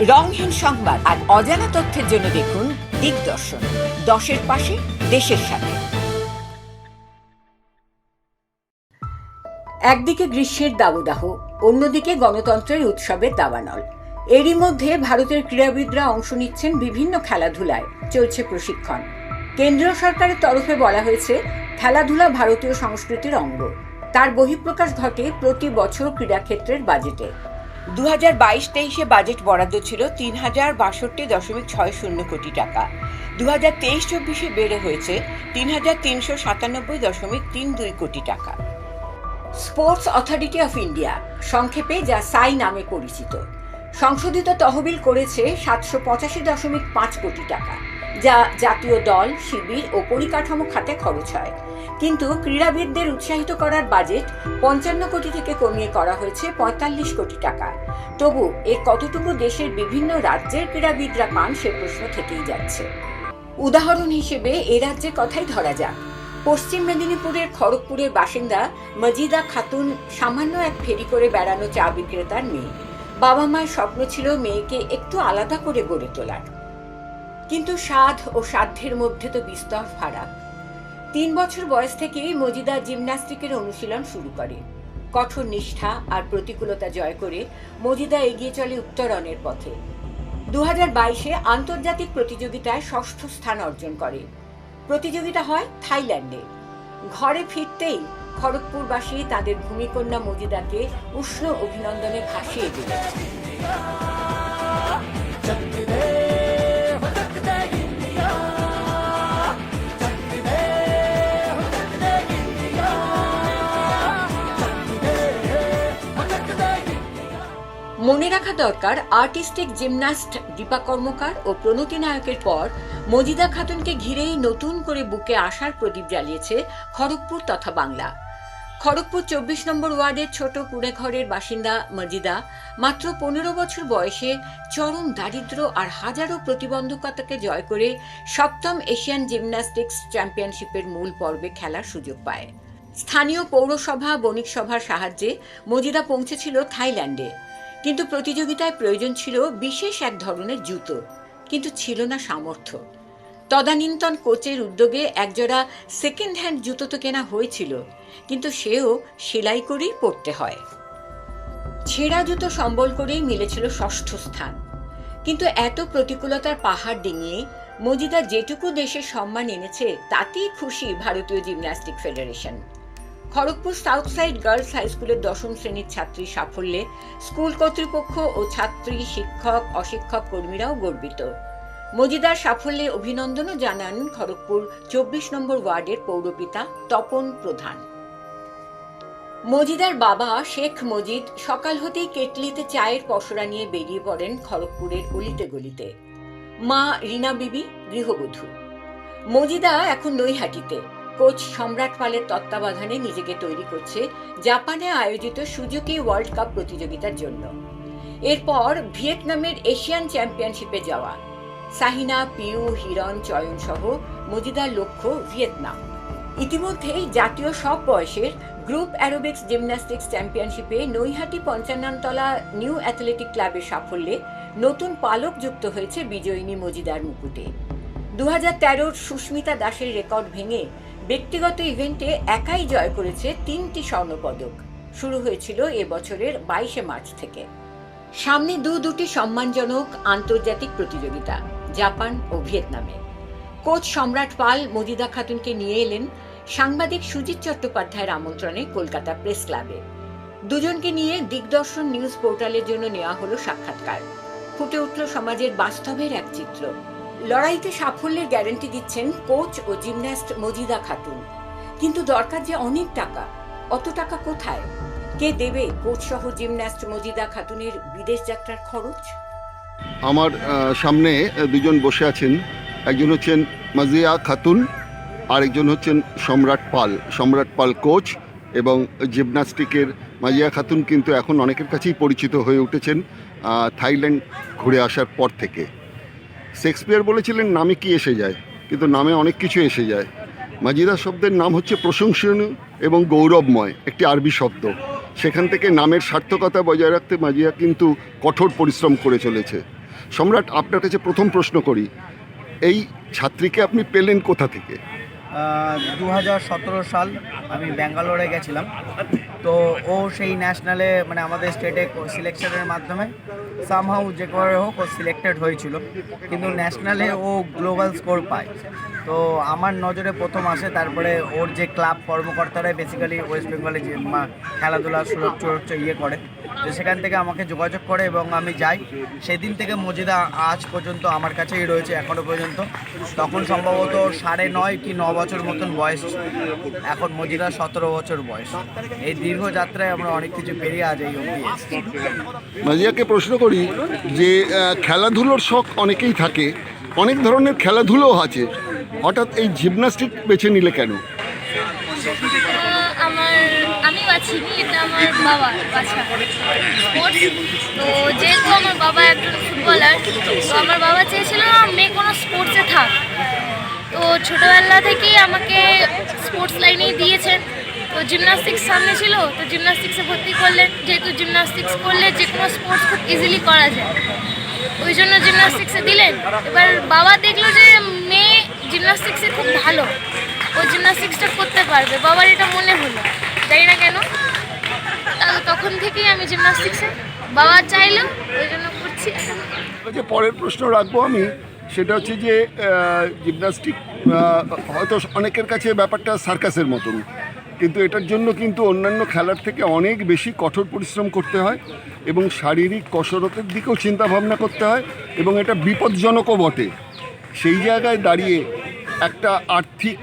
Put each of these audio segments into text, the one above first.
রংহীন সংবাদ আর অজানা তথ্যের জন্য দেখুন দিগদর্শন। দশের পাশে, দেশের সাথে একদিকে গ্রীষ্মের দাবদাহ, অন্যদিকে গণতন্ত্রের উৎসবের দাবানল। এরই মধ্যে ভারতের ক্রীড়াবিদরা অংশ নিচ্ছেন বিভিন্ন খেলাধুলায়, চলছে প্রশিক্ষণ। কেন্দ্রীয় সরকারের তরফে বলা হয়েছে, খেলাধুলা ভারতীয় সংস্কৃতির অঙ্গ। তার বহিঃপ্রকাশ ঘটে প্রতি বছর ক্রীড়াক্ষেত্রের বাজেটে। দু হাজার বাইশ তেইশে বাজেট বরাদ্দ ছিল তিন হাজার বাষট্টি দশমিক ছয় শূন্য কোটি টাকা। দু হাজার তেইশ চব্বিশে বেড়ে হয়েছে তিন হাজার তিনশো সাতানব্বই দশমিক তিন দুই কোটি টাকা। স্পোর্টস অথরিটি অফ ইন্ডিয়া, সংক্ষেপে যা সাই নামে পরিচিত। সংশোধিত তহবিল করেছে সাতশো পঁচাশি দশমিক পাঁচ কোটি টাকা। যা জাতীয় দল, শিবির ও পরিকাঠামো খাতে খরচ হয়। কিন্তু ক্রীড়াবিদদের উৎসাহিত করার বাজেট পঞ্চান্ন কোটি থেকে কমিয়ে করা হয়েছে পঁয়তাল্লিশ কোটি টাকা। তবু এর কতটুকু দেশের বিভিন্ন রাজ্যের ক্রীড়াবিদরা পান সে প্রশ্ন থেকেই যাচ্ছে। উদাহরণ হিসেবে এ রাজ্যের কথাই ধরা যাক। পশ্চিম মেদিনীপুরের খড়গপুরের বাসিন্দা মজিদা খাতুন সামান্য এক ফেরি করে বেড়ানো চা বিক্রেতার মেয়ে। বাবা মায়ের স্বপ্ন ছিল মেয়েকে একটু আলাদা করে গড়ে তোলার। কিন্তু সাধ ও সাধ্যের মধ্যে তো বিস্তর ফারাক। তিন বছর বয়স থেকেই মজিদা জিমন্যাস্টিকের অনুশীলন শুরু করে। কঠোর নিষ্ঠা আর প্রতিকূলতা জয় করে মজিদা এগিয়ে চলে উত্তরণের পথে। দু বাইশে আন্তর্জাতিক প্রতিযোগিতায় ষষ্ঠ স্থান অর্জন করে। প্রতিযোগিতা হয় থাইল্যান্ডে। ঘরে ফিরতেই খড়গপুরবাসী তাদের ভূমিকন্যা মজিদাকে উষ্ণ অভিনন্দনে ভাসিয়ে দিলেন। মনে রাখা দরকার আর্টিস্টিক জিমন্যাস্ট দীপা কর্মকার ও প্রণতি নায়কের পর মজিদা খাতুনকে ঘিরেই নতুন করে বুকে আসার প্রদীপ জ্বালিয়েছে খড়গপুর তথা বাংলা। খড়গপুর চব্বিশ নম্বর ওয়ার্ডের ছোট কুড়ে ঘরের বাসিন্দা মজিদা মাত্র পনেরো বছর বয়সে চরম দারিদ্র আর হাজারো প্রতিবন্ধকতাকে জয় করে সপ্তম এশিয়ান জিমন্যাস্টিক্স চ্যাম্পিয়নশিপের মূল পর্বে খেলার সুযোগ পায়। স্থানীয় পৌরসভা, বণিক সভার সাহায্যে মজিদা পৌঁছেছিল থাইল্যান্ডে। কিন্তু প্রতিযোগিতায় প্রয়োজন ছিল বিশেষ এক ধরনের জুতো, কিন্তু ছিল না সামর্থ্য। তদানীন্তন কোচের উদ্যোগে একজোড়া সেকেন্ড হ্যান্ড জুতো তো কেনা হয়েছিল, কিন্তু সেও সেলাই করেই পরতে হয়। ছেঁড়া জুতো সম্বল করেই মিলেছিল ষষ্ঠ স্থান। কিন্তু এত প্রতিকূলতার পাহাড় ডিঙিয়ে মজিদা যেটুকু দেশের সম্মান এনেছে, তাতেই খুশি ভারতীয় gymnastic federation. Kharagpur south side girls high স্কুলের দশম শ্রেণির ছাত্রী সাফল্যে স্কুল কর্তৃপক্ষ ও ছাত্রী শিক্ষক, অশিক্ষক কর্মীরাও গর্বিত। মজিদার সাফল্যে অভিনন্দনও জানান খড়গপুর চব্বিশ নম্বর ওয়ার্ডের পৌরপিতা তপন প্রধান। মজিদার বাবা শেখ মজিদ সকাল হতেই কেটলিতে চায়ের পসরা নিয়ে বেরিয়ে পড়েন খড়গপুরের অলিতে গলিতে। মা রীনা বিবি, গৃহবধূ। মজিদা এখন নৈহাটিতে। কোচ সম্রাট পালের তত্ত্বাবধানে নিজেকে তৈরি করছে জাপানে আয়োজিত সুজুকি ওয়ার্ল্ড কাপ প্রতিযোগিতার জন্য। এরপর ভিয়েতনামের এশিয়ান চ্যাম্পিয়নশিপে যাওয়া। সাহিনা, পিউ, হিরণ, চয়ন সহ মজিদার লক্ষ্য ভিয়েতনাম। ইতিমধ্যেই জাতীয় সব বয়সের গ্রুপ অ্যারোবিক্স জিমন্যাস্টিক্স চ্যাম্পিয়নশিপে নৈহাটি পঞ্চান্নতলা নিউ অ্যাথলেটিক ক্লাবের সাফল্যে নতুন পালক যুক্ত হয়েছে বিজয়িনী মজিদার মুকুটে। দু হাজার তেরোর সুস্মিতা দাসের রেকর্ড ভেঙে ব্যক্তিগত ইভেন্টে একাই জয় করেছে তিনটি স্বর্ণপদক। শুরু হয়েছিল এ বছরের বাইশে মার্চ থেকে। সামনে দু দুটি সম্মানজনক আন্তর্জাতিক প্রতিযোগিতা, জাপান ও ভিয়েতনামে। কোচ সম্রাট পাল মদিদা খাতুনকে নিয়ে এলেন সাংবাদিক সুজিত চট্টোপাধ্যায়ের আমন্ত্রণে কলকাতা প্রেস ক্লাবে। দুজনকে নিয়ে দিগদর্শন নিউজ পোর্টালের জন্য নেওয়া হলো সাক্ষাৎকার। ফুটে উঠল সমাজের বাস্তবের এক চিত্র। লড়াইতে সাফল্যের গ্যারান্টি দিচ্ছেন কোচ ও জিমন্যাস্ট মজিদা খাতুন। কিন্তু দরকার যে অনেক টাকা, অত টাকা কোথায়? কে দেবে কোচ সহ জিমন্যাস্ট মজিদা খাতুনের বিদেশ যাত্রার খরচ? আমার সামনে দুজন বসে আছেন। একজন হচ্ছেন মাজিয়া খাতুন আর একজন হচ্ছেন সম্রাট পাল। সম্রাট পাল কোচ এবং জিমনাস্টিকের মাজিয়া খাতুন কিন্তু এখন অনেকের কাছেই পরিচিত হয়ে উঠেছেন থাইল্যান্ড ঘুরে আসার পর থেকে। শেক্সপিয়ার বলেছিলেন, নামে কি এসে যায়? কিন্তু নামে অনেক কিছু এসে যায়। মাজিদা শব্দের নাম হচ্ছে প্রশংসনীয় এবং গৌরবময় একটি আরবি শব্দ। সেখান থেকে নামের সার্থকতা বজায় রাখতে মাজিয়া কিন্তু কঠোর পরিশ্রম করে চলেছে। সম্রাট, আপনার কাছে প্রথম প্রশ্ন করি। এই ছাত্রীকে আপনি পেলেন কোথা থেকে? দু হাজার সতেরো সাল আমি ব্যাঙ্গালোরে গেছিলাম। তো ও সেই ন্যাশনালে মানে আমাদের স্টেটে সিলেকশনের মাধ্যমে সামহাউ যে করে হোক ও সিলেক্টেড হয়েছিল। কিন্তু ন্যাশনালে ও গ্লোবাল স্কোর পায়। তো আমার নজরে প্রথম আসে তারপরে ওর যে ক্লাব কর্মকর্তারাই বেসিক্যালি ওয়েস্ট বেঙ্গলে যে খেলাধুলা সুরক্ষা ইয়ে করে। তো সেখান থেকে আমাকে যোগাযোগ করে এবং আমি যাই। সেদিন থেকে মজিদা আজ পর্যন্ত আমার কাছেই রয়েছে এখনও পর্যন্ত। তখন সম্ভবত সাড়ে নয় কি ন বছর মতন বয়স। এখন মজিদা সতেরো বছর বয়স। এই দীর্ঘ যাত্রায় আমরা অনেক কিছু পেরিয়ে আজ এই অবধি প্রশ্ন করি যে খেলাধুলোর শখ অনেকেই থাকে, অনেক ধরনের খেলাধুলোও আছে। হঠাৎ এই জিমনাস্টিক বেছে নিলে কেন? আমি এটা আমার বাবা বাছা। তো যেহেতু আমার বাবা একজন ফুটবলার তো আমার বাবা চেয়েছিল আমার মেয়ে কোনো স্পোর্টসে থাক। তো ছোটোবেলা থেকেই আমাকে স্পোর্টস লাইনেই দিয়েছেন তো জিমনাস্টিক্স সামনে ছিল, তো জিমনাস্টিক্সে ভর্তি করলেন যেহেতু জিমনাস্টিক্স করলে যে কোনো স্পোর্টস খুব ইজিলি করা যায়। ওই জন্য জিমনাস্টিক্সে দিলেন। এবার বাবা দেখল যে মেয়ে জিমনাস্টিক্সে খুব ভালো, ও জিমনাস্টিক্সটা করতে পারবে। বাবার এটা মনে হলো। জানি না কেন। তখন থেকেই আমি জিমনাস্টিক্সে বাবা চাইলো, ওই জন্য করছি। যে পরের প্রশ্ন রাখব আমি, সেটা হচ্ছে যে জিমনাস্টিক হয়তো অনেকের কাছে ব্যাপারটা সার্কাসের মতন, কিন্তু এটার জন্য কিন্তু অন্যান্য খেলার থেকে অনেক বেশি কঠোর পরিশ্রম করতে হয় এবং শারীরিক কসরতের দিকেও চিন্তা ভাবনা করতে হয় এবং এটা বিপজ্জনকও বটে। সেই জায়গায় দাঁড়িয়ে একটা আর্থিক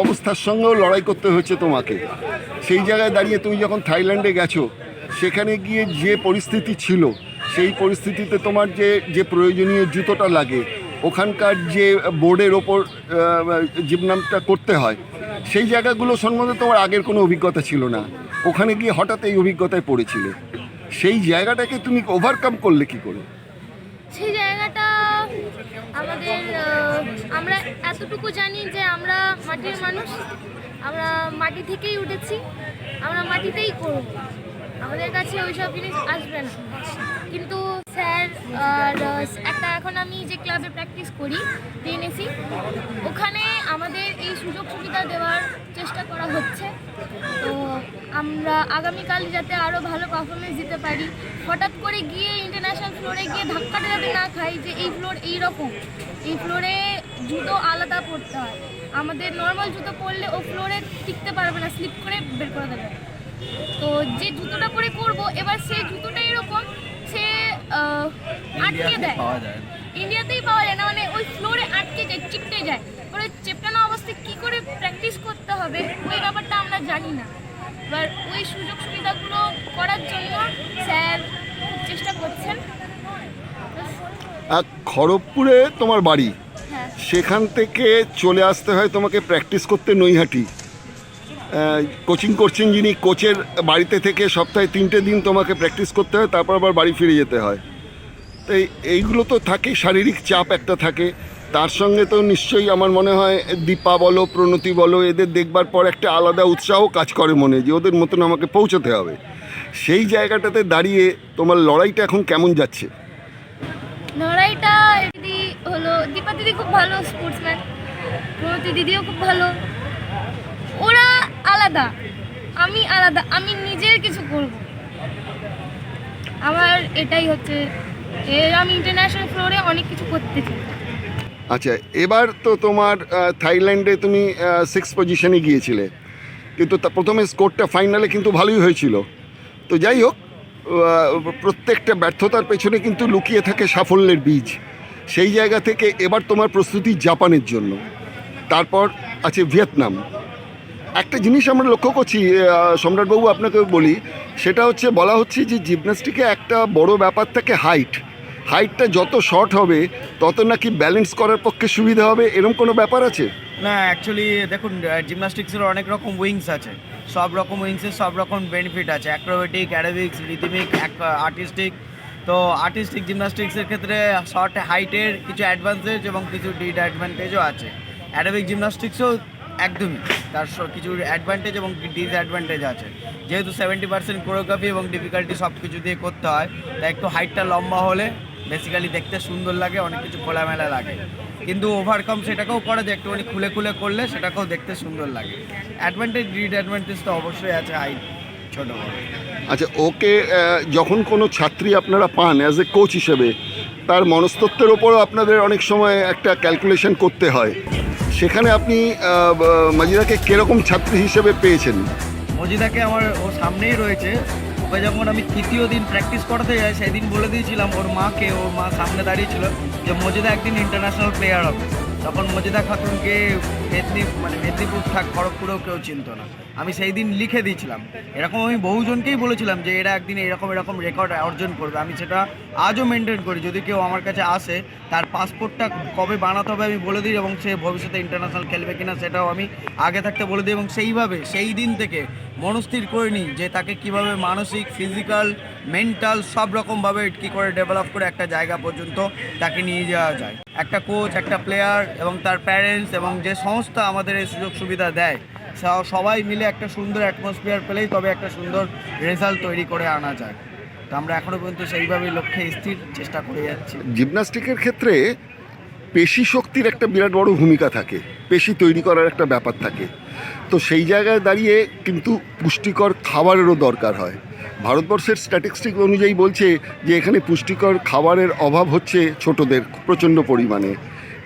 অবস্থার সঙ্গেও লড়াই করতে হয়েছে তোমাকে। সেই জায়গায় দাঁড়িয়ে তুমি যখন থাইল্যান্ডে গেছো, সেখানে গিয়ে যে পরিস্থিতি ছিল, সেই পরিস্থিতিতে তোমার যে যে প্রয়োজনীয় জুতোটা লাগে, ওখানকার যে বোর্ডের ওপর জিমনামটা করতে হয়, সেই জায়গাগুলো সম্বন্ধে তোমার আগের কোনো অভিজ্ঞতা ছিল না। ওখানে গিয়ে হঠাৎ এই অভিজ্ঞতায় পড়েছিলে। সেই জায়গাটাকে তুমি ওভারকাম করলে কি করে? সেই জায়গাটা আমাদের আমরা এতটুকু জানি যে আমরা মাটির মানুষ, আমরা মাটি থেকেই উঠেছি, আমরা মাটিতেই করব। আমাদের কাছে ওইসব জিনিস আসবে না। কিন্তু স্যার, আর একটা এখন আমি যে ক্লাবে প্র্যাকটিস করি টিএনএসি ওখানে আমাদের সুযোগ সুবিধা দেওয়ার চেষ্টা করা হচ্ছে। তো আমরা আগামীকাল যাতে আরও ভালো পারফরমেন্স দিতে পারি হঠাৎ করে গিয়ে ইন্টারন্যাশনাল ফ্লোরে গিয়ে ধাক্কাটা যাতে না খাই যে এই ফ্লোর এই রকম এই ফ্লোরে জুতো আলাদা পড়তে হয়। আমাদের নর্মাল জুতো পরলে ও ফ্লোরে টিকতে পারবে না স্লিপ করে বের করে দেবে। তো যে জুতোটা পরে করব এবার সেই জুতোটা এরকম সে আটকে দেয়। ইন্ডিয়াতেই পাওয়া যায় না মানে ওই ফ্লোরে আটকে যায় চিপটে যায়। ওই অবস্থায় কী করে প্র্যাকটিস করতে হবে ওই ব্যাপারটা আমরা জানি না। এবার ওই সুযোগ সুবিধাগুলো করার জন্য স্যার চেষ্টা করছেন। খড়গপুরে তোমার বাড়ি? হ্যাঁ। সেখান থেকে চলে আসতে হয় তোমাকে প্র্যাকটিস করতে নৈহাটি। কোচিং করছেন যিনি কোচের বাড়িতে থেকে সপ্তাহে তিনটে দিন তোমাকে প্র্যাকটিস করতে হয় তারপর আবার বাড়ি ফিরে যেতে হয়। তাই এইগুলো তো থাকে শারীরিক চাপ একটা থাকে। তার সঙ্গে তো নিশ্চয়ই আমার মনে হয় দীপা বলো, প্রণতি বলো, এদের দেখবার পর একটা আলাদা উৎসাহ কাজ করে মনে যে ওদের মতন আমাকে পৌঁছতে হবে। সেই জায়গাটাতে দাঁড়িয়ে তোমার লড়াইটা এখন কেমন যাচ্ছে? লড়াইটা দিদি হলো, দীপা দিদি খুব ভালো স্পোর্টসম্যান প্রণতি দিদিও খুব ভালো। ওরা আলাদা, আমি আলাদা, আমি নিজের কিছু করব। আমার এটাই হচ্ছে আমি ইন্টারন্যাশনাল ফ্লোরে অনেক কিছু করতে চাই। আচ্ছা এবার তো তোমার থাইল্যান্ডে তুমি সিক্স পজিশনে গিয়েছিলে। কিন্তু প্রথমে স্কোরটা ফাইনালে কিন্তু ভালোই হয়েছিল। তো যাই হোক প্রত্যেকটা ব্যর্থতার পেছনে কিন্তু লুকিয়ে থাকে সাফল্যের বীজ। সেই জায়গা থেকে এবার তোমার প্রস্তুতি জাপানের জন্য। তারপর আছে ভিয়েতনাম। একটা জিনিস আমরা লক্ষ্য করছি সম্রাটবাবু আপনাকে বলি, সেটা হচ্ছে, বলা হচ্ছে যে জিমন্যাস্টিকে একটা বড় ব্যাপার থাকে হাইট হাইটটা যত শর্ট হবে, তত নাকি ব্যালেন্স করার পক্ষে সুবিধা হবে এরকম কোনো ব্যাপার আছে? না অ্যাকচুয়ালি দেখুন জিমনাস্টিক্সের অনেক রকম উইংস আছে। সব রকম উইংসের সব রকম বেনিফিট আছে। অ্যাক্রোবেটিক অ্যারোবিক্স রিদমিক আর্টিস্টিক তো আর্টিস্টিক জিমনাস্টিক্সের ক্ষেত্রে শর্ট হাইটের কিছু অ্যাডভান্টেজ এবং কিছু ডিসঅ্যাডভান্টেজও আছে। অ্যারোবিক জিমনাস্টিক্সও একদমই তার কিছু অ্যাডভান্টেজ এবং ডিসঅ্যাডভান্টেজ আছে। যেহেতু সেভেন্টি পার্সেন্ট কোরিওগ্রাফি এবং ডিফিকাল্টি সব কিছু দিয়ে করতে হয়, তাই একটু হাইটটা লম্বা হলে বেসিক্যালি দেখতে সুন্দর লাগে অনেক কিছু খোলামেলা লাগে। কিন্তু ওভারকাম সেটাকেও করা যায় একটুখানি খুলে খুলে করলে সেটাকেও দেখতে সুন্দর লাগে। অ্যাডভান্টেজ ডিসঅ্যাডভান্টেজ তো অবশ্যই আছে হাই ছোট বড়। আচ্ছা ওকে যখন কোনো ছাত্রী আপনারা পান অ্যাজ এ কোচ হিসেবে তার মনস্তত্ত্বের ওপরও আপনাদের অনেক সময় একটা ক্যালকুলেশন করতে হয়। সেখানে আপনি মাজিদাকে কীরকম ছাত্রী হিসেবে পেয়েছেন? মজিদাকে আমার ও সামনেই রয়েছে। ওকে যখন আমি তৃতীয় দিন প্র্যাকটিস করাতে যাই, সেদিন বলে দিয়েছিলাম ওর মাকে, ওর মা সামনে দাঁড়িয়েছিল যে মজিদা একদিন ইন্টারন্যাশনাল প্লেয়ার হবে। তখন মজিদা খাতুনকে মেদিনীপুর মানে মেদিনীপুর থাক, খড়গপুরেও কেউ চিনত না। আমি সেই দিন লিখে দিয়েছিলাম। এরকম আমি বহুজনকেই বলেছিলাম যে এরা একদিন এরকম এরকম রেকর্ড অর্জন করবে। আমি সেটা আজও মেনটেন করি। যদি কেউ আমার কাছে আসে, তার পাসপোর্টটা কবে বানাতে হবে আমি বলে দিই এবং সে ভবিষ্যতে ইন্টারন্যাশনাল খেলবে কিনা সেটাও আমি আগে থাকতে বলে দিই এবং সেইভাবে সেই দিন থেকে মনস্থির করে নিই যে তাকে কীভাবে মানসিক ফিজিক্যাল মেন্টাল সব রকমভাবে কী করে ডেভেলপ করে একটা জায়গা পর্যন্ত তাকে নিয়ে যাওয়া যায়। একটা কোচ একটা প্লেয়ার এবং তার প্যারেন্টস এবং যে সংস্থা আমাদের এই সুযোগ সুবিধা দেয় সবাই মিলে একটা সুন্দর অ্যাটমসফিয়ার পেলেই তবে একটা সুন্দর রেজাল্ট তৈরি করে আনা যায়। তো আমরা এখনও পর্যন্ত সেইভাবে লক্ষ্যে স্থির চেষ্টা করে যাচ্ছি। জিমন্যাস্টিকের ক্ষেত্রে পেশি শক্তির একটা বিরাট বড় ভূমিকা থাকে, পেশি তৈরি করার একটা ব্যাপার থাকে। তো সেই জায়গায় দাঁড়িয়ে কিন্তু পুষ্টিকর খাবারেরও দরকার হয়। ভারতবর্ষের স্ট্যাটিস্টিক অনুযায়ী বলছে যে, এখানে পুষ্টিকর খাবারের অভাব হচ্ছে ছোটদের প্রচণ্ড পরিমাণে।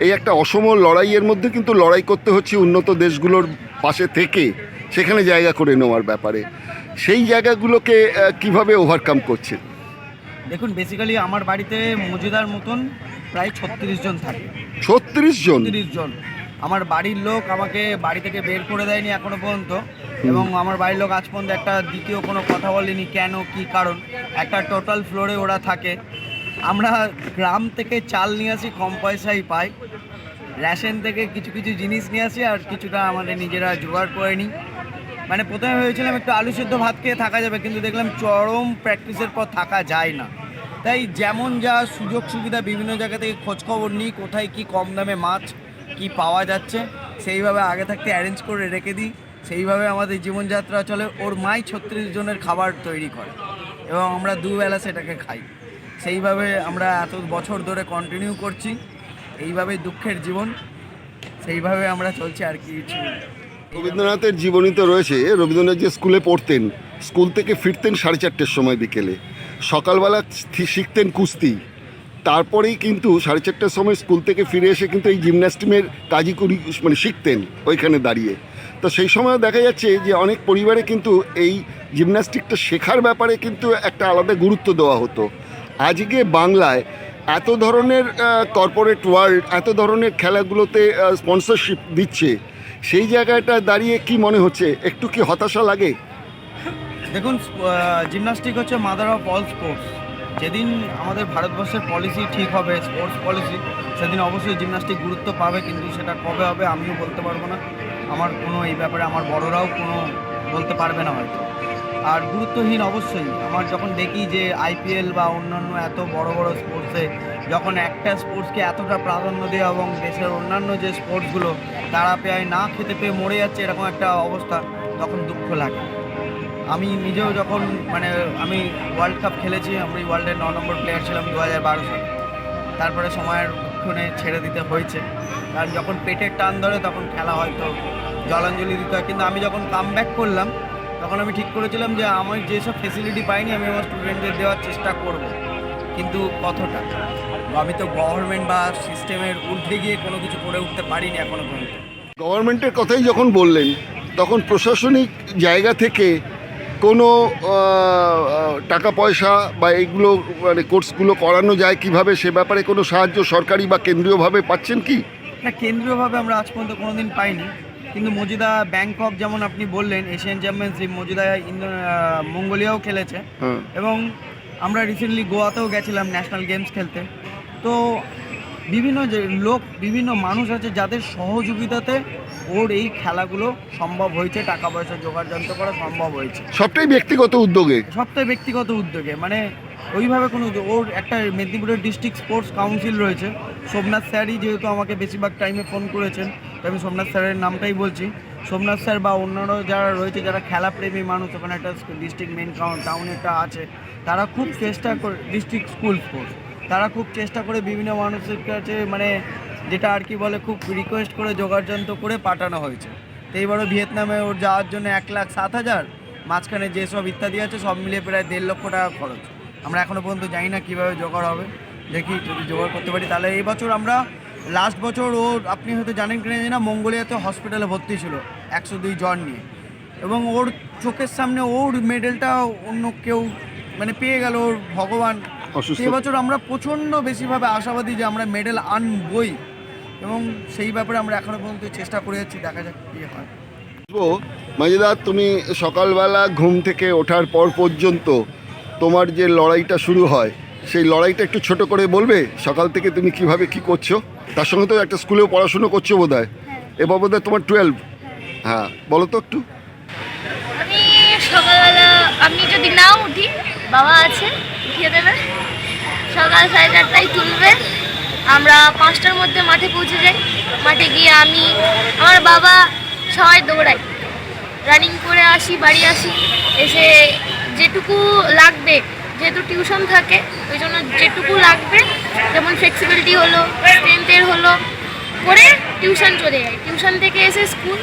এই একটা অসম লড়াইয়ের মধ্যে কিন্তু লড়াই করতে হচ্ছে উন্নত দেশগুলোর পাশে থেকে সেখানে জায়গা করে নেওয়ার ব্যাপারে। সেই জায়গাগুলোকে কীভাবে ওভারকাম করছে দেখুন বেসিক্যালি আমার বাড়িতে মজুদার মতন প্রায় ছত্রিশ জন থাকে। ছত্রিশ জন? তিরিশ জন। আমার বাড়ির লোক আমাকে বাড়ি থেকে বের করে দেয়নি এখনও পর্যন্ত এবং আমার বাড়ির লোক আজ পর্যন্ত একটা দ্বিতীয় কোনো কথা বলেনি কেন কি কারণ? একটা টোটাল ফ্লোরে ওরা থাকে। আমরা গ্রাম থেকে চাল নিয়ে আসি, কম পয়সায় পাই। রেশন থেকে কিছু কিছু জিনিস নিয়ে আসি আর কিছুটা আমাদের নিজেরা জোগাড় করে নিই। মানে প্রথমে ভেবেছিলাম একটু আলু সেদ্ধ ভাত খেয়ে থাকা যাবে, কিন্তু দেখলাম চরম প্র্যাকটিসের পর থাকা যায় না। তাই যেমন যা সুযোগ সুবিধা বিভিন্ন জায়গা থেকে খোঁজখবর নিই, কোথায় কি কম দামে মাছ কি পাওয়া যাচ্ছে, সেইভাবে আগে থাকতে অ্যারেঞ্জ করে রেখে দিই। সেইভাবে আমাদের জীবনযাত্রা চলে। ওর মাই ছত্রিশ জনের খাবার তৈরি করে এবং আমরা দুবেলা সেটাকে খাই। সেইভাবে আমরা এত বছর ধরে কন্টিনিউ করছি। এইভাবেই দুঃখের জীবন। সেইভাবে আমরা চলছি আর কি। রবীন্দ্রনাথের জীবনী তো রয়েছে। রবীন্দ্রনাথ যে স্কুলে পড়তেন, স্কুল থেকে ফিরতেন সাড়ে চারটের সময় বিকেলে। সকালবেলা শিখতেন কুস্তি। তারপরেই কিন্তু সাড়ে চারটের সময় স্কুল থেকে ফিরে এসে কিন্তু এই জিমন্যাস্টিমের কাজই করি মানে শিখতেন ওইখানে দাঁড়িয়ে। তো সেই সময় দেখা যাচ্ছে যে অনেক পরিবারে কিন্তু এই জিমন্যাস্টিকটা শেখার ব্যাপারে কিন্তু একটা আলাদা গুরুত্ব দেওয়া হতো। আজকে বাংলায় এত ধরনের কর্পোরেট ওয়ার্ল্ড এত ধরনের খেলাগুলোতে স্পন্সরশিপ দিচ্ছে, সেই জায়গাটা দাঁড়িয়ে কি মনে হচ্ছে? একটু কি হতাশা লাগে? দেখুন জিমনাস্টিক হচ্ছে মাদার অফ অল স্পোর্টস যেদিন আমাদের ভারতবর্ষের পলিসি ঠিক হবে স্পোর্টস পলিসি সেদিন অবশ্যই জিমনাস্টিক গুরুত্ব পাবে, কিন্তু সেটা কবে হবে আমিও বলতে পারব না। আমার কোনো এই ব্যাপারে আমার বড়রাও কোনো বলতে পারবে না হয়তো। আর গুরুত্বহীন অবশ্যই। আমার যখন দেখি যে আইপিএল বা অন্যান্য এত বড় বড় স্পোর্টসে যখন একটা স্পোর্টসকে এতটা প্রাধান্য দেওয়া এবং দেশের অন্যান্য যে স্পোর্টসগুলো, তারা পেয়ে না খেতে পেয়ে মরে যাচ্ছে এরকম একটা অবস্থা তখন দুঃখ লাগে। আমি নিজেও যখন মানে আমি ওয়ার্ল্ড কাপ খেলেছি, আমি ওয়ার্ল্ডের ন নম্বর প্লেয়ার ছিলাম দু হাজার বারো সালে। তারপরে সময়ের ক্ষণে ছেড়ে দিতে হয়েছে। কারণ যখন পেটের টান ধরে তখন খেলা হয়তো জলাঞ্জলি দিতে হয়। কিন্তু আমি যখন কাম করলাম তখন আমি ঠিক করেছিলাম যে আমার যেসব ফেসিলিটি পাইনি আমি আমার স্টুডেন্টদের দেওয়ার চেষ্টা করব। কিন্তু কতটা? আমি তো গভর্নমেন্ট বা সিস্টেমের ঊর্ধ্বে গিয়ে কোনো কিছু করে উঠতে পারিনি এখনও পর্যন্ত। গভর্নমেন্টের কথাই যখন বললেন তখন প্রশাসনিক জায়গা থেকে কোনো টাকা পয়সা বা এইগুলো মানে কোর্সগুলো করানো যায় কীভাবে সে ব্যাপারে কোনো সাহায্য সরকারি বা কেন্দ্রীয়ভাবে পাচ্ছেন কি? না কেন্দ্রীয়ভাবে আমরা আজ পর্যন্ত কোনোদিন পাইনি। কিন্তু মজিদা ব্যাংকক যেমন আপনি বললেন এশিয়ান চ্যাম্পিয়নশিপ মজিদা ইন্দো আহ, মঙ্গোলিয়াও খেলেছে। এবং আমরা রিসেন্টলি গোয়াতেও গেছিলাম ন্যাশনাল গেমস খেলতে। তো বিভিন্ন যে লোক বিভিন্ন মানুষ আছে যাদের সহযোগিতাতে ওর এই খেলাগুলো সম্ভব হয়েছে টাকা পয়সা জোগাড় যন্ত্র করা সম্ভব হয়েছে। সবটাই ব্যক্তিগত উদ্যোগে? সবটাই ব্যক্তিগত উদ্যোগে। মানে ওইভাবে কোনো ওর একটা মেদিনীপুরের ডিস্ট্রিক্ট স্পোর্টস কাউন্সিল রয়েছে। সোমনাথ স্যারই যেহেতু আমাকে বেশিরভাগ টাইমে ফোন করেছেন। তো আমি সোমনাথ স্যারের নামটাই বলছি। সোমনাথ স্যার বা অন্যান্য যারা রয়েছে যারা খেলাপ্রেমী মানুষ ওখানে একটা ডিস্ট্রিক্ট মেন টাউন একটা আছে তারা খুব চেষ্টা করে ডিস্ট্রিক্ট স্কুল স্পোর্টস তারা খুব চেষ্টা করে বিভিন্ন মানুষের কাছে মানে যেটা আর কি বলে খুব রিকোয়েস্ট করে যোগাযন্ত্র করে পাঠানো হয়েছে। তো এইবারও ভিয়েতনামে ওর যাওয়ার জন্য এক লাখ সাত হাজার মাঝখানে যেসব ইত্যাদি আছে সব মিলিয়ে প্রায় দেড় লক্ষ টাকা খরচ। আমরা এখনও পর্যন্ত জানি না কীভাবে জোগাড় হবে। দেখি যদি জোগাড় করতে পারি। তাহলে এই বছর আমরা লাস্ট বছর ও আপনি হয়তো জানেন কিনা জানি না মঙ্গোলিয়াতে হসপিটালে ভর্তি ছিল একশো দুই জ্বর নিয়ে। এবং ওর চোখের সামনে ওর মেডেলটা অন্য কেউ মানে পেয়ে গেল ওর ভগবান। এবছর আমরা প্রচণ্ড বেশিভাবে আশাবাদী যে আমরা মেডেল আনবই। এবং সেই ব্যাপারে আমরা এখনও পর্যন্ত চেষ্টা করে যাচ্ছি দেখা যাক কী হয়। বলব, মাজিদা তুমি সকালবেলা ঘুম থেকে ওঠার পর পর্যন্ত তোমার যে লড়াইটা শুরু হয় সেই লড়াইটা একটু ছোট করে বলবে? সকাল থেকে তুমি কীভাবে কি করছ? তার সঙ্গে তো একটা স্কুলেও পড়াশুনো করছ বোধ হয়। এবার বোধ হয় তোমার টুয়েলভ হ্যাঁ। বলো তো একটু। আমি সকালবেলা আমি যদি না উঠি বাবা আছে উঠিয়ে দেবে। সকাল সাড়ে চারটায় তুলবে। আমরা পাঁচটার মধ্যে মাঠে পৌঁছে যাই। মাঠে গিয়ে আমি আমার বাবা সবাই দৌড়াই রানিং করে আসি বাড়ি আসি। এসে যেটুকু লাগবে যেহেতু টিউশন থাকে, ওই জন্য যেটুকু লাগবে, যেমন ফ্লেক্সিবিলিটি হলো স্ট্রেংথের হলো, করে টিউশন চলে যাই। টিউশন থেকে এসে স্কুল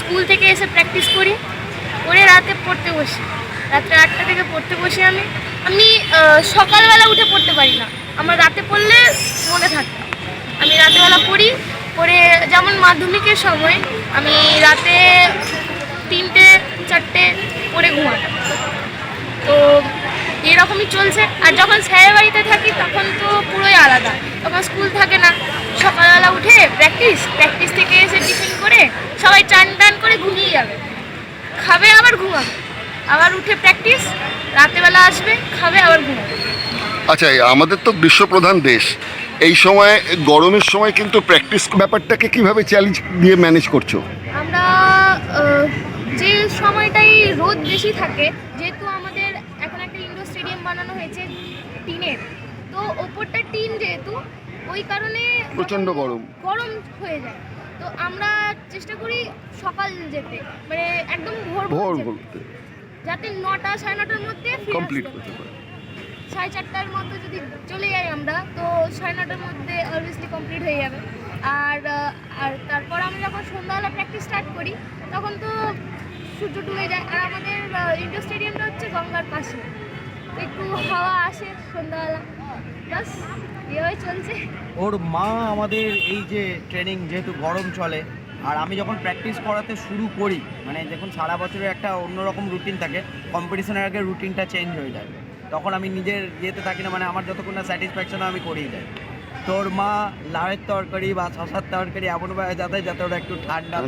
স্কুল থেকে এসে প্র্যাকটিস করি, করে রাতে পড়তে বসি। রাত্রে আটটা থেকে পড়তে বসি আমি। আমি সকালবেলা উঠে পড়তে পারি না। আমার রাতে পড়লে মনে থাকে। আমি রাতেবেলা পড়ি, পড়ে যেমন মাধ্যমিকের সময় আমি রাতে তিনটে, চারটে পড়ে ঘুমাতাম। তো এরকমই চলছে। আর যখন স্যারের বাড়িতে থাকি তখন তো পুরোই আলাদা। তখন স্কুল থাকে না। সকালবেলা উঠে প্র্যাকটিস প্র্যাকটিস থেকে এসে টিফিন করে সবাই চান টান করে ঘুমিয়ে যাবে। খাবে আবার ঘুমাবে। আবার উঠে প্র্যাকটিস রাতেবেলা আসবে খাবে আবার ঘুমাবে। আচ্ছা আমাদের তো বিশ্বপ্রধান দেশ। এই সময় গরমের সময় কিন্তু প্র্যাকটিস ব্যাপারটাকে কীভাবে চ্যালেঞ্জ দিয়ে ম্যানেজ করছ? আমরা যে সময়টাই রোদ বেশি থাকে যেহেতু ওপরটা টিন যেহেতু ওই কারণে প্রচণ্ড গরম। গরম হয়ে যায়। তো আমরা চেষ্টা করি সকাল যেতে মানে একদম ভোর ভোর যাতে। নটা সাড়ে নটার মধ্যে কমপ্লিট করতে পারে। সাড়ে চারটার মধ্যে যদি চলে যাই আমরা তো সাড়ে নটার মধ্যে অবভিয়াসলি কমপ্লিট হয়ে যাবে। আর আর তারপর আমি যখন সন্ধ্যাবেলা প্র্যাকটিস স্টার্ট করি তখন তো সূর্য ডুবে যায়। আর আমাদের ইন্ডোর স্টেডিয়ামটা হচ্ছে গঙ্গার পাশে। একটু হাওয়া আসে সন্ধ্যাবেলা। চলছে। ওর মা আমাদের এই যে ট্রেনিং যেহেতু গরম চলে আর আমি যখন প্র্যাকটিস করাতে শুরু করি মানে যখন সারা বছরের একটা অন্যরকম রুটিন থাকে কম্পিটিশনের আগে রুটিনটা চেঞ্জ হয়ে যায়। তখন আমি নিজের ইয়েতে থাকি না মানে আমার যতক্ষণ না স্যাটিসফ্যাকশন আমি করিয়ে দেয়। তোর মা লাউয়ের তরকারি বা শশার তরকারি এমন এমনভাবে যাতে যাতে ওরা একটু ঠান্ডা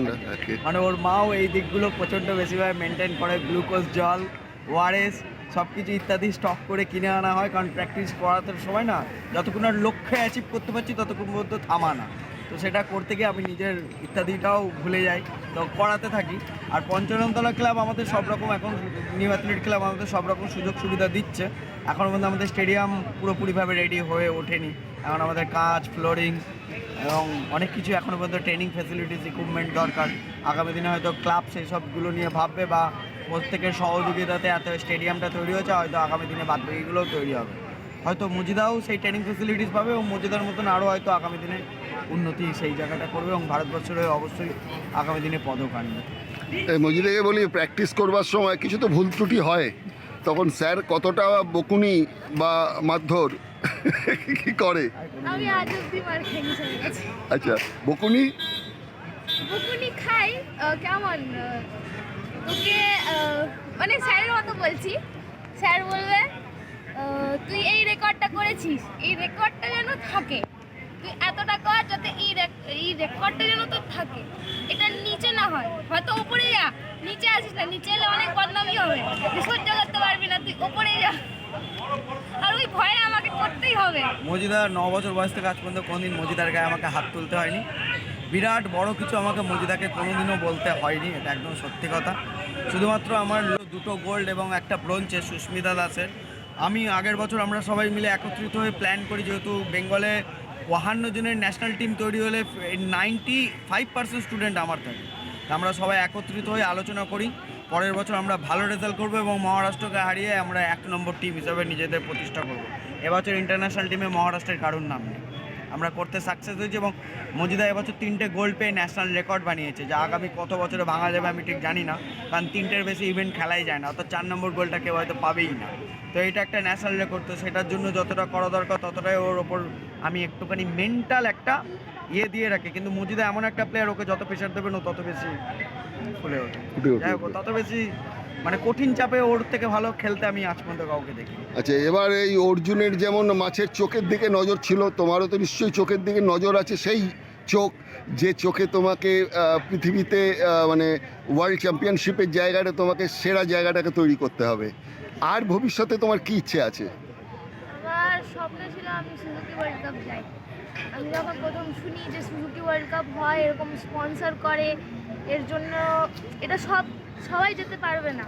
মানে ওর মাও এই দিকগুলো প্রচণ্ড বেশিভাবে মেনটেন করে গ্লুকোজ জল ওআরএস সব কিছু ইত্যাদি স্টক করে কিনে আনা হয়, কারণ প্র্যাকটিস করাতে সময় না, যতক্ষণ আর লক্ষ্যে অ্যাচিভ করতে পারছি, ততক্ষণ পর্যন্ত থামা না। তো সেটা করতে গিয়ে আমি নিজের ইত্যাদিটাও ভুলে যাই। তো করাতে থাকি। আর পঞ্চরণতলা ক্লাব আমাদের সব রকম এখন নিউ অ্যাথলেট ক্লাব আমাদের সব রকম সুযোগ সুবিধা দিচ্ছে। এখন পর্যন্ত আমাদের স্টেডিয়াম পুরোপুরিভাবে রেডি হয়ে ওঠেনি। এখন আমাদের কাজ ফ্লোরিং এবং অনেক কিছু এখনও পর্যন্ত ট্রেনিং ফেসিলিটিস ইকুইপমেন্ট দরকার। আগামী দিনে হয়তো ক্লাব সেই সবগুলো নিয়ে ভাববে বা প্রত্যেকের সহযোগিতাতে এত স্টেডিয়ামটা তৈরি হয়েছে হয়তো আগামী দিনে বাদবাকিগুলোও তৈরি হবে। হয়তো মজিদাও সেই ট্রেনিং ফেসিলিটিস পাবে এবং মজিদার মতন আরও হয়তো আগামী দিনে উন্নতি সেই জায়গাটা করবে এবং ভারতবর্ষের হয়ে অবশ্যই আগামী দিনে পদক আনবে। এই মজিদাকে বলি প্র্যাকটিস করবার সময় কিছু তো ভুল ত্রুটি হয়। তখন স্যার কতটা বকুনি বা মারধর কি করে? আচ্ছা বকুনি? বকুনি খাই কেমন? তোকে মানে স্যারের মতো বলছি। স্যার বলবে তুই এই রেকর্ডটা করেছিস, এই রেকর্ডটা যেন থাকে। তুই এতটা কর যাতে এই এই রেকর্ডটা যেন তোর থাকে। এটা নিচে না হয়, হয়তো ওপরে যা। নিচে আসিস না, নিচে এলে অনেক বদনামি হবে। তুই সহ্য করতে পারবি না, তুই ওপরে যা। আর ওই ভয়ে আমাকে করতেই হবে। মজিদার ন বছর বয়স থেকে আজ পর্যন্ত কোনোদিন মজিদার গায়ে আমাকে হাত তুলতে হয়নি। বিরাট বড় কিছু আমাকে মজিদাকে কোনোদিনও বলতে হয়নি, এটা একদম সত্যি কথা। শুধুমাত্র আমার দুটো গোল্ড এবং একটা ব্রোঞ্চে সুস্মিতা দাসের। আমি আগের বছর আমরা সবাই মিলে একত্রিত হয়ে প্ল্যান করি, যেহেতু বেঙ্গলে বাহান্ন জনের ন্যাশনাল টিম তৈরি হলে নাইনটি ফাইভ পার্সেন্ট স্টুডেন্ট আমার থাকে। আমরা সবাই একত্রিত হয়ে আলোচনা করি, পরের বছর আমরা ভালো রেজাল্ট করব এবং মহারাষ্ট্রকে হারিয়ে আমরা এক নম্বর টিম হিসাবে নিজেদের প্রতিষ্ঠা করব। এবছর ইন্টারন্যাশনাল টিমে মহারাষ্ট্রের কারণ নাম নেই। আমরা করতে সাকসেস হয়েছি এবং মজিদা এবছর তিনটে গোল্ড পেয়ে ন্যাশনাল রেকর্ড বানিয়েছে যা আগামী কত বছরে ভাঙা যাবে আমি ঠিক জানি না কারণ তিনটের বেশি ইভেন্ট খেলাই যায় না অর্থাৎ চার নম্বর গোলটা কেউ হয়তো পাবেই না। তো এটা একটা ন্যাশনাল রেকর্ড তো সেটার জন্য যতটা করা দরকার ততটাই ওর ওপর আমি একটুখানি মেন্টাল একটা ইয়ে দিয়ে রাখি কিন্তু মজিদা এমন একটা প্লেয়ার ওকে যত প্রেশার দেবেন ও তত বেশি ফুলে ওঠে। যাই হোক, তত বেশি মানে কঠিন চাপে ওর থেকে ভালো খেলতে আমি আজ পর্যন্ত কাউকে দেখি আচ্ছা এবার এই অর্জুনের যেমন মাছের চোখের দিকে নজর ছিল তোমারও তো নিশ্চয়ই চোখের দিকে নজর আছে সেই চোখ যে চোখে তোমাকে পৃথিবীতে মানে ওয়ার্ল্ড চ্যাম্পিয়নশিপের জায়গাটা তোমাকে সেরা জায়গাটাকে তৈরি করতে হবে। আর ভবিষ্যতে তোমার কি ইচ্ছে আছে? আমার স্বপ্ন ছিল আমি সুজুকি ওয়ার্ল্ড কাপ যাই। আমি যখন প্রথম শুনি যে সুজুকি ওয়ার্ল্ড কাপ হয় এরকম স্পন্সর করে এর জন্য এটা সব সবাই যেতে পারবে না।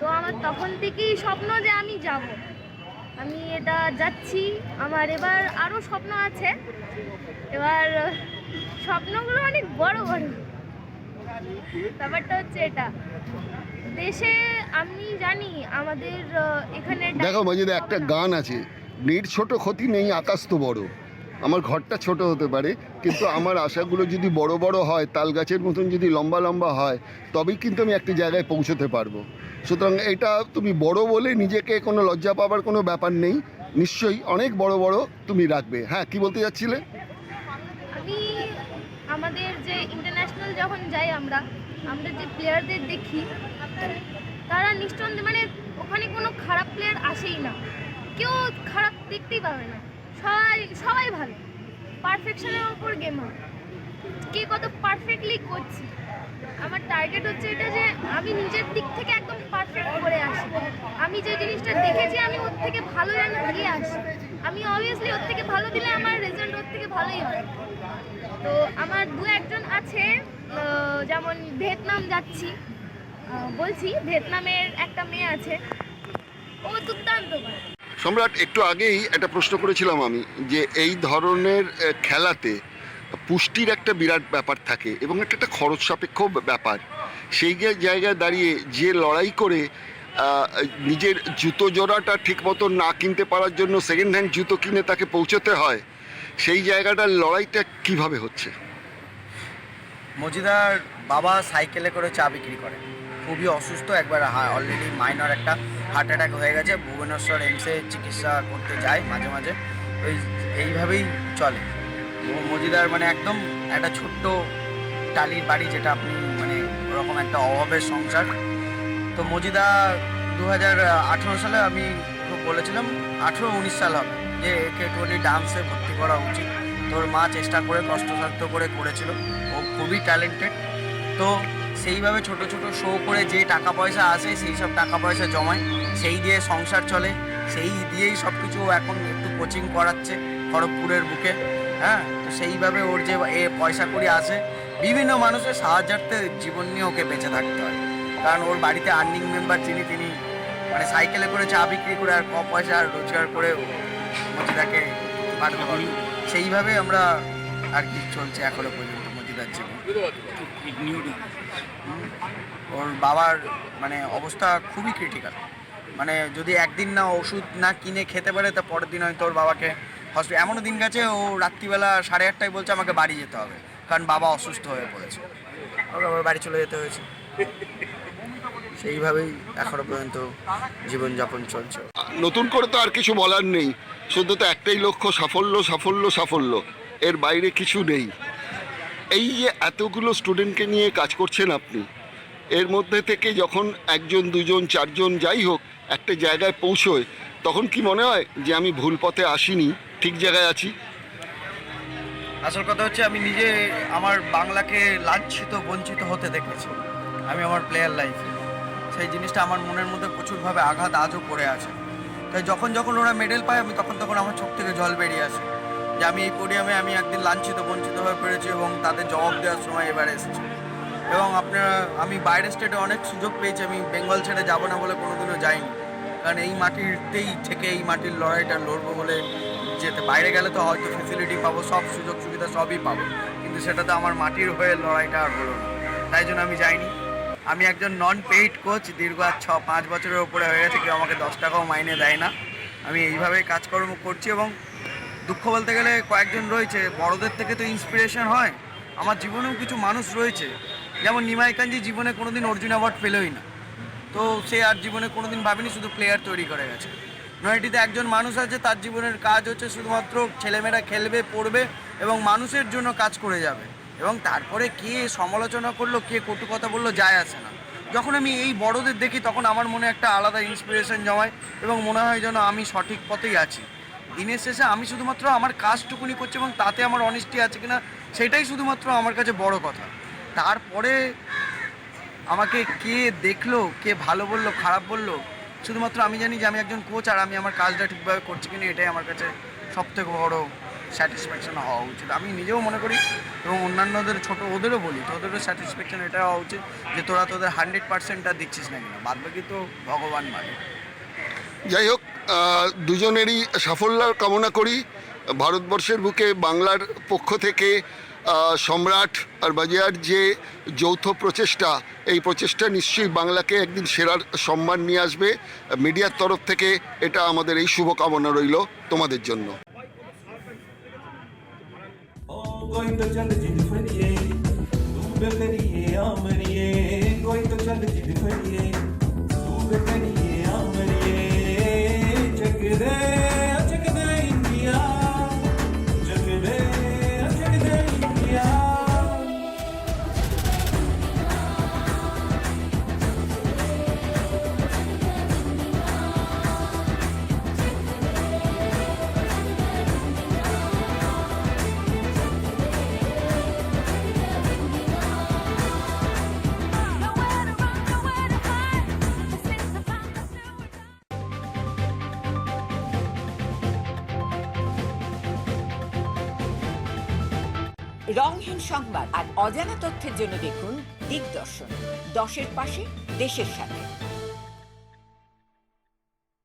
তো আমার তখন থেকেই স্বপ্ন যে আমি যাব। আমি এটা যাচ্ছি। আমার এবার আরও স্বপ্ন আছে। এবার স্বপ্নগুলো অনেক বড় বড়। ব্যাপারটা হচ্ছে এটা। দেশে আমি জানি আমাদের এখানে দেখো মজিদে একটা গান আছে। নেট ছোট ক্ষতি নেই আকাশ তো বড়। আমার ঘরটা ছোট হতে পারে, কিন্তু আমার আশাগুলো যদি বড় বড় হয়, তাল গাছের মতন যদি লম্বা লম্বা হয়, তবেই কিন্তু আমি একটা জায়গায় পৌঁছতে পারব। সুতরাং এটা তুমি বড় বলে নিজেকে কোনো লজ্জা পাবার কোনো ব্যাপার নেই, নিশ্চয়ই অনেক বড় বড় তুমি রাখবে। হ্যাঁ কি বলতে যাচ্ছিলে আমি আমাদের যে ইন্টারন্যাশনাল যখন যাই আমরা আমরা যে প্লেয়ারদের দেখি, তারা নিঃসন্দেহে মানে ওখানে কোনো খারাপ প্লেয়ার আসেই না। কেউ খারাপ দেখতেই পাবে না। সবাই সবাই ভালো। পারফেকশনের ওপর গেম হয় কে কত পারফেক্টলি করছি। আমার টার্গেট হচ্ছে এটা যে আমি নিজের দিক থেকে একদম পারফেক্ট করে আসি। আমি যে জিনিসটা দেখেছি, আমি ওর থেকে ভালো যেন দিয়ে আসি। আমি অবভিয়াসলি ওর থেকে ভালো দিলে আমার রেজাল্ট ওর থেকে ভালোই হবে। তো আমার দু একজন আছে যেমন ভিয়েতনাম যাচ্ছি। বলছি, ভিয়েতনামের একটা মেয়ে আছে। ও দুর্দান্ত সম্রাট, একটু আগেই একটা প্রশ্ন করেছিলাম আমি যে এই ধরনের খেলাতে পুষ্টির একটা বিরাট ব্যাপার থাকে এবং একটা একটা খরচ সাপেক্ষ ব্যাপার। সেই জায়গায় দাঁড়িয়ে যে লড়াই করে নিজের জুতো জোড়াটা ঠিক মতো না কিনতে পারার জন্য সেকেন্ড হ্যান্ড জুতো কিনে তাকে পৌঁছতে হয়, সেই জায়গাটার লড়াইটা কীভাবে হচ্ছে? মজিদার বাবা সাইকেলে করে চা বিক্রি করে। খুবই অসুস্থ, একবার অলরেডি মাইনর একটা হার্ট অ্যাটাক হয়ে গেছে, ভুবনেশ্বর এমসে চিকিৎসা করতে যায় মাঝে মাঝে, ওই এইভাবেই চলে। মজিদার মানে একদম একটা ছোট্ট টালির বাড়ি যেটা আপনি মানে ওরকম একটা অভাবের সংসার। তো মজিদা দু হাজার আঠেরো সালে আমি বলেছিলাম, আঠেরো উনিশ সাল হবে, যে একে একটুখানি ডান্সে ভর্তি করা উচিত। তোর মা চেষ্টা করে কষ্টসাধ্য করে করেছিল, ও খুবই ট্যালেন্টেড তো সেইভাবে ছোট ছোট শো করে যে টাকা পয়সা আসে, সেই সব টাকা পয়সা জমায়। সেই দিয়ে সংসার চলে। সেই দিয়েই সব কিছু এখন একটু কোচিং করাচ্ছে খড়গপুরের বুকে। হ্যাঁ তো সেইভাবে ওর যে এ পয়সা করি আসে, বিভিন্ন মানুষের সাহায্যার্থে জীবন নিয়ে ওকে বেঁচে থাকতে হয়। কারণ ওর বাড়িতে আর্নিং মেম্বার যিনি, তিনি মানে সাইকেলে করে চা বিক্রি করে আর ক পয়সা আর রোজগার করে মজিদাকে পাঠাতে পারি সেইভাবে আমরা আর কি চলছে এখনও পর্যন্ত মজিদার জীবন। হুম। ওর বাবার মানে অবস্থা খুবই ক্রিটিক্যাল মানে যদি একদিন না ওষুধ না কিনে খেতে পারে তা পরের দিন হয়তো ওর বাবাকে হসপিটাল এমনও দিন গেছে ও রাত্রিবেলা সাড়ে আটটায় বলছে আমাকে বাড়ি যেতে হবে কারণ বাবা অসুস্থ হয়ে পড়েছে। ওকে আবার বাড়ি চলে যেতে হয়েছে। সেইভাবেই এখনও পর্যন্ত জীবনযাপন চলছে। নতুন করে তো আর কিছু বলার নেই। শুধু তো একটাই লক্ষ্য সাফল্য সাফল্য সাফল্য। এর বাইরে কিছু নেই। এই যে এতগুলো স্টুডেন্টকে নিয়ে কাজ করছেন আপনি, এর মধ্যে থেকে যখন একজন, দুজন, চারজন যাই হোক, একটা জায়গায় পৌঁছয়, তখন কি মনে হয় যে আমি ভুল পথে আসিনি? ঠিক জায়গায় আছি? আসল কথা হচ্ছে আমি নিজে আমার বাংলাকে লাঞ্ছিত, বঞ্চিত হতে দেখেছি। আমি আমার প্লেয়ার লাইফে সেই জিনিসটা আমার মনের মধ্যে প্রচুরভাবে আঘাত আজও পড়ে আছে। তাই যখন যখন ওরা মেডেল পায়, আমি তখন তখন আমার চোখ থেকে জল বেরিয়ে আসে। যে আমি এই পোডিয়ামে আমি একদিন লাঞ্ছিত, বঞ্চিত হয়ে পেরেছি এবং তাদের জবাব দেওয়ার সময় এবার এসেছি। এবং আপনারা, আমি বাইরের স্টেটে অনেক সুযোগ পেয়েছি, আমি বেঙ্গল ছেড়ে যাব না বলে কোনোদিনও যাইনি। কারণ এই মাটিরতেই থেকে এই মাটির লড়াইটা লড়বো বলে যেতে, বাইরে গেলে তো হয়তো ফেসিলিটি পাবো, সব সুযোগ সুবিধা সবই পাবো। কিন্তু সেটা তো আমার মাটির হয়ে লড়াইটা আর হলো তাই জন্য আমি যাইনি। আমি একজন নন পেইড কোচ দীর্ঘ আর ছ, পাঁচ বছরের উপরে হয়ে গেছে, কেউ আমাকে দশ টাকাও মাইনে দেয় না। আমি এইভাবেই কাজকর্ম করছি এবং দুঃখ বলতে গেলে কয়েকজন রয়েছে। বড়দের থেকে তো ইন্সপিরেশন হয়। আমার জীবনেও কিছু মানুষ রয়েছে। যেমন নিমাই কাঞ্জি জীবনে কোনোদিন অর্জুন অ্যাওয়ার্ড পেলোই না। তো সে আর জীবনে কোনোদিন ভাবেনি শুধু প্লেয়ার তৈরি করে গেছে। নয়টিতে একজন মানুষ আছে, তার জীবনের কাজ হচ্ছে শুধুমাত্র ছেলেমেয়েরা খেলবে, পড়বে এবং মানুষের জন্য কাজ করে যাবে। এবং তারপরে কে সমালোচনা করল, কে কটু কথা বলল, যায় আসে না। যখন আমি এই বড়দের দেখি, তখন আমার মনে একটা আলাদা ইন্সপিরেশন জমায় এবং মনে হয় যেন আমি সঠিক পথেই আছি। দিনের শেষে আমি শুধুমাত্র আমার কাজটুকুনি করছি এবং তাতে আমার অনিষ্টি আছে কিনা সেটাই শুধুমাত্র আমার কাছে বড় কথা। তারপরে আমাকে কে দেখল, কে ভালো বলল, খারাপ বলল, শুধুমাত্র আমি জানি যে আমি একজন কোচ আর আমি আমার কাজটা ঠিকভাবে করছি কিনা, এটাই আমার কাছে সব থেকে বড় স্যাটিসফ্যাকশন হওয়া উচিত। আমি নিজেও মনে করি এবং অন্যান্যদের ছোট, ওদেরও বলি, তোদেরও স্যাটিসফ্যাকশন এটা হওয়া উচিত যে তোরা তোদের হান্ড্রেড পার্সেন্টটা দিচ্ছিস না কিনা। বাদ বাকি তো ভগবান মানে। যাই হোক দুজনেরই সাফল্য কামনা করি। ভারতবর্ষের বুকে বাংলার পক্ষ থেকে সম্রাট আর বাজিয়ার যে যৌথ প্রচেষ্টা, এই প্রচেষ্টা নিশ্চয়ই বাংলাকে একদিন সেরার সম্মান নিয়ে আসবে। মিডিয়ার তরফ থেকে এটা আমাদের এই শুভকামনা রইল তোমাদের জন্য। going to jal jil fariye tum bekariye জন্য দেখুন দিগদর্শন। দশের পাশে দেশের সাথে।